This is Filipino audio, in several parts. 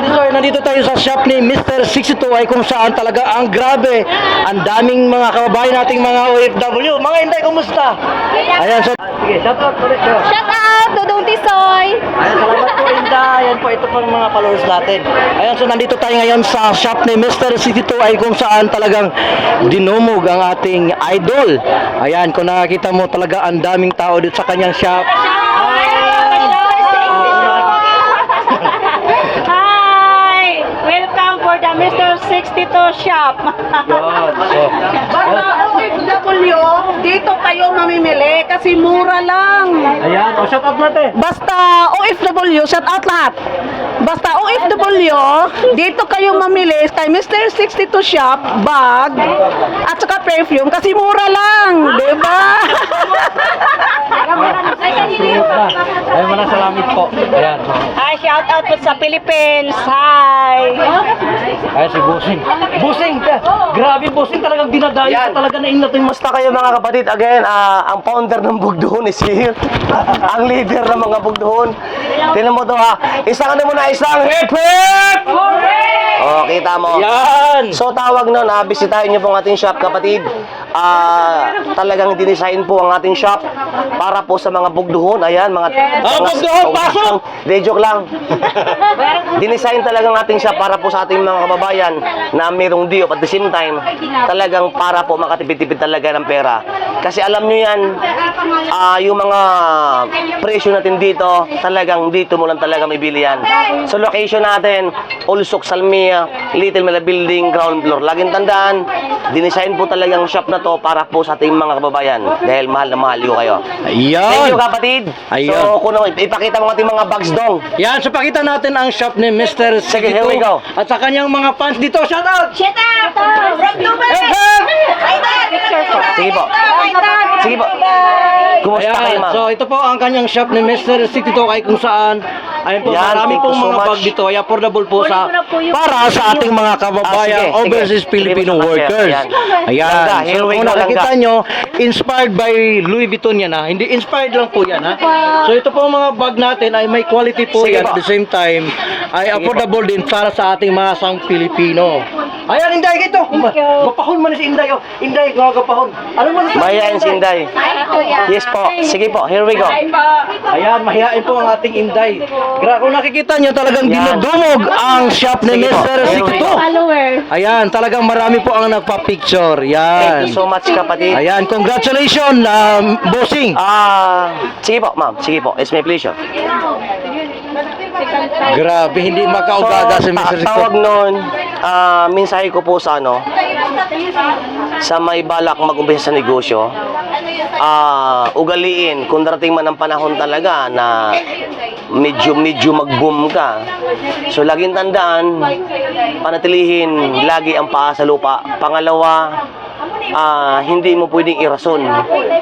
dito, nandito tayo sa shop ni Mr. 62 ay kung saan talaga ang grabe. Ang daming mga kababayan nating mga OFW. Mga Inday, kumusta? Ayan, so, sige, shout out ulit. Shout out, Dudong Tisoy! Ayan, salamat po Inday. Ayan po, ito po ang mga followers natin. Ayan, so nandito tayo ngayon sa shop ni Mr. 62 ay kung saan talagang dinumog ang ating idol. Ayan, kung nakakita mo talaga ang daming tao dito sa kanyang shop. Hi! Welcome for the Mr. 62 shop. Yun, so, Basta OFW, dito kayo mamimili kasi mura lang. ayan, o shout out natin. Basta OFW, shout out lahat. Basta OFW, dito kayo mamili kay Mr. 62 Shop, bag, at saka perfume kasi mura lang, di ba? Ay, maraming salamat po. Ayan. Hi, shout out po sa Philippines. Hi! Ay, si Busing. Busing! Grabe, Busing talagang dinadayo ka talaga na inatin mo. Basta kayo mga kapatid, again, ah, ang founder ng Bugdoon is here. ang leader ng mga Bugdoon. Tinan mo to ha. Isang ano muna, isang hip hip! Oh, kita mo. Yan! So tawag nun, ah, bisitahin niyo po ang ating shop kapatid. Ah, talagang dinesign po ang ating shop para po sa mga bugduhon. Ayan, mga... Ah, mga- bugduhon, pasok! Hindi, joke lang. dinesign talaga ang ating shop para po sa ating mga kababayan na mayroong diop at the same time, talagang para po makatipid-tipid talaga ng pera. Kasi alam nyo yan, ah, yung mga presyo natin dito, talagang dito mo lang talaga may bili yan. So location natin, Ulsok, Salmia, Little Mela Building, ground floor. Laging tandaan, dinesign po talagang shop na to para po sa ating mga kababayan dahil mahal na mahal ko kayo. Thank Ayan! you kapatid. Ayun. So kung ano, ipakita mo ating mga bags dong. Yan, so pakita natin ang shop ni Mr. Sige, here we 62 go. at sa kanyang mga fans dito. Shout out! Shout out! From Dubai! Hip, hip! Sige po. Sige po. Kumusta kayo Ayan, ma'am? so ito po ang kanyang shop ni Mr. 62 kay kung saan ayun po, Yan, marami thank pong so mga much. bag dito ay affordable po sa Kunin mo na po yung- para sa ating mga kababayan Ah, sige, overseas sige. Filipino Sige, workers. yan. Ayan. Langga, here So we kung go, nakikita langga. nyo, inspired by Louis Vuitton yan ha. Hindi inspired lang po yan ha. So ito po ang mga bag natin ay may quality po Sige yan po. at the same time ay Sige affordable din para sa ating mga sang Pilipino. Ayan, Inday, ito. Gapahon man si Inday. oh. Inday, nga gapahon. Ano mo sa Mayayain si Inday. Yes po. Sige po. Here we go. Ayan, mahihain po ang ating Inday. Gra kung nakikita nyo, talagang Yan. dinudumog ang shop ni Sige po. Mr. Here we 62. go. Follower. Ayan, talagang marami po ang nagpa-picture. Yan. Thank you so much kapatid. Ayan, congratulations, um, bossing. Ah, sige po, ma'am. Sige po. It's my pleasure. Grabe, hindi makaugaga si Mr. tawag 62. Ah, mensahe ko po sa ano, sa may balak mag-umpisa sa negosyo, ah, ugaliin, kung darating man ang panahon talaga na medyo medyo mag-boom ka. So laging tandaan, panatilihin lagi ang paa sa lupa. Pangalawa, ah, hindi mo pwedeng irason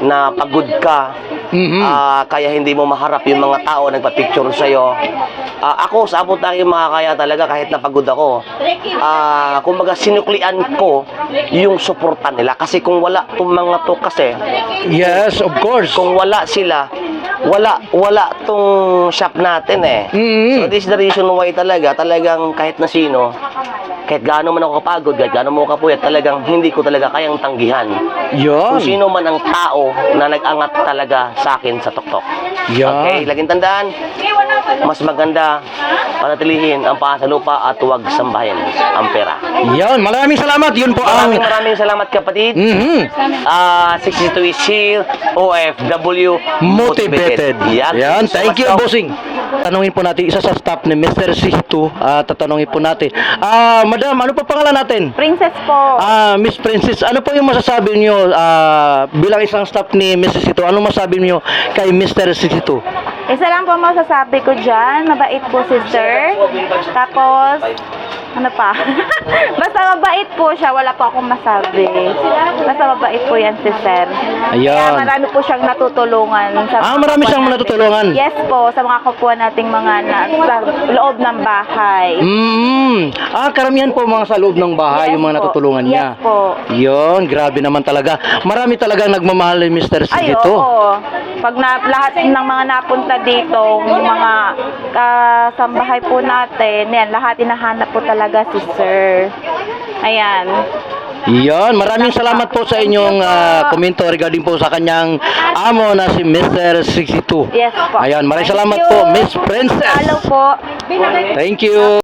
na pagod ka Mhm. Ah, kaya hindi mo maharap yung mga tao nagpa-picture sa'yo. Ah, ako, sa abot aking makakaya talaga kahit napagod ako. Ah, kumbaga sinuklian ko yung suporta nila. Kasi kung wala tong mga to kasi, Yes, of course. kung wala sila, wala wala tong shop natin eh. Mhm. So this is the reason why talaga, talagang kahit na sino, kahit gaano man ako kapagod, kahit gaano mo kapuyat, talagang hindi ko talaga kayang tanggihan. Yan. Kung sino man ang tao na nag-angat talaga sa akin sa tuktok. Yan. Okay, laging tandaan, mas maganda panatilihin ang paa sa lupa at huwag sambahin ang pera. Yan, maraming salamat. Yun po ang... Maraming maraming salamat kapatid. Mhm. Ah, 62 is here, OFW Motivated. Yan. Yan, thank you, bossing. Tanungin po natin isa sa staff ni Mr. Sisto. Ah, tatanungin po natin. Ah, madam, ano pa pangalan natin? Princess po. Ah, Miss Princess, ano po yung masasabi niyo ah, bilang isang staff ni Mrs. Sito? Ano masasabi niyo kay Mr. Sito? Isa lang po masasabi ko dyan, mabait po si sir. Tapos, Ano pa? Basta mabait po siya, wala po akong masabi. Basta mabait po yan si Sir. Kaya Ayan. marami po siyang natutulungan. Sa Ah, mga marami kapwa siyang natin. natutulungan. Yes po, sa mga kapwa nating mga nasa loob ng bahay. Mm. Ah, karamihan po mga sa loob ng bahay Yes yung mga po. natutulungan niya. Yes po. Yun, grabe naman talaga. Marami talagang nagmamahal ni Mr. C Ay, dito. oo. Pag na, lahat ng mga napunta dito, yung mga kasambahay po natin, yan, lahat hinahanap po talaga si Sir. Ayan. Yan, maraming salamat po sa inyong ah, komento regarding po sa kanyang amo na si Mr. 62. Yes po. Ayan, maraming salamat po, Miss Princess. Hello po. Thank you.